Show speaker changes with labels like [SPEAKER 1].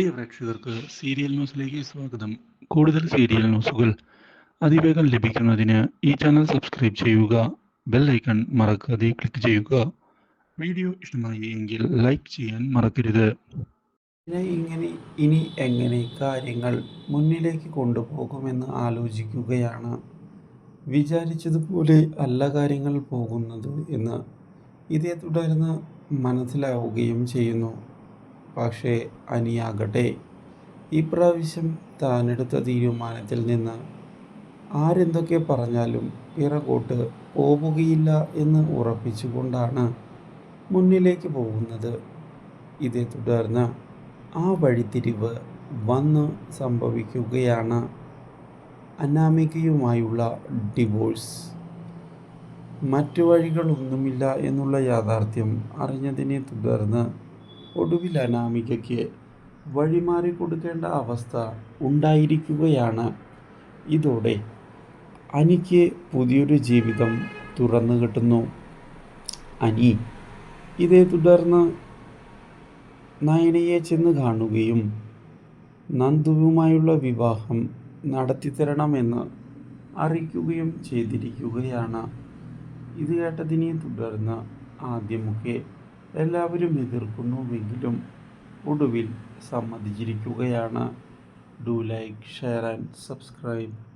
[SPEAKER 1] പ്രിയ പ്രേക്ഷകർക്ക് സീരിയൽ ന്യൂസിലേക്ക് സ്വാഗതം. കൂടുതൽ സീരിയൽ ന്യൂസുകൾ അതിവേഗം ലഭിക്കുന്നതിന് ഈ ചാനൽ സബ്സ്ക്രൈബ് ചെയ്യുക ബെൽ ഐക്കൺ മറക്കാതെ ക്ലിക്ക് ചെയ്യുക. വീഡിയോ ഇഷ്ടമായി എങ്കിൽ ലൈക്ക് ചെയ്യാൻ മറക്കരുത്.
[SPEAKER 2] ഇങ്ങനെ ഇനി എങ്ങനെ കാര്യങ്ങൾ മുന്നിലേക്ക് കൊണ്ടുപോകുമെന്ന് ആലോചിക്കുകയാണ്. വിചാരിച്ചതുപോലെ അല്ല കാര്യങ്ങൾ പോകുന്നത് എന്ന്. ഇതേ തുടർന്ന് മനസ്സിലാവുകയും ചെയ്യുന്നു. പക്ഷേ അനിയാകട്ടെ. ഇപ്രാവശ്യം താനെടുത്ത തീരുമാനത്തിൽ നിന്ന് ആരെന്തൊക്കെ പറഞ്ഞാലും പിറകോട്ട് പോവുകയില്ല എന്ന് ഉറപ്പിച്ചുകൊണ്ടാണ് മുന്നിലേക്ക് പോകുന്നത്. ഇതേ തുടർന്ന് ആ വഴിത്തിരിവ് വന്ന് സംഭവിക്കുകയാണ് അനാമികയുമായുള്ള ഡിവോഴ്സ്. മറ്റു വഴികളൊന്നുമില്ല എന്നുള്ള യാഥാർത്ഥ്യം അറിഞ്ഞതിനെ തുടർന്ന് ഒടുവിൽ അനാമികയ്ക്ക് വഴിമാറി കൊടുക്കേണ്ട അവസ്ഥ ഉണ്ടായിരിക്കുകയാണ്. ഇതോടെ അനിക്ക് പുതിയൊരു ജീവിതം തുറന്നു കിട്ടുന്നു. അനി ഇതേ തുടർന്ന് നയനയെ ചെന്ന് കാണുകയും നന്ദുവുമായുള്ള വിവാഹം നടത്തിത്തരണമെന്ന് അറിയിക്കുകയും ചെയ്തിരിക്കുകയാണ്. ഇത് കേട്ടതിനെ തുടർന്ന് ആദ്യമൊക്കെ എല്ലാവരും എതിർക്കുന്നുവെങ്കിലും ഒടുവിൽ സമ്മതിച്ചിരിക്കുകയാണ്. Do like share and subscribe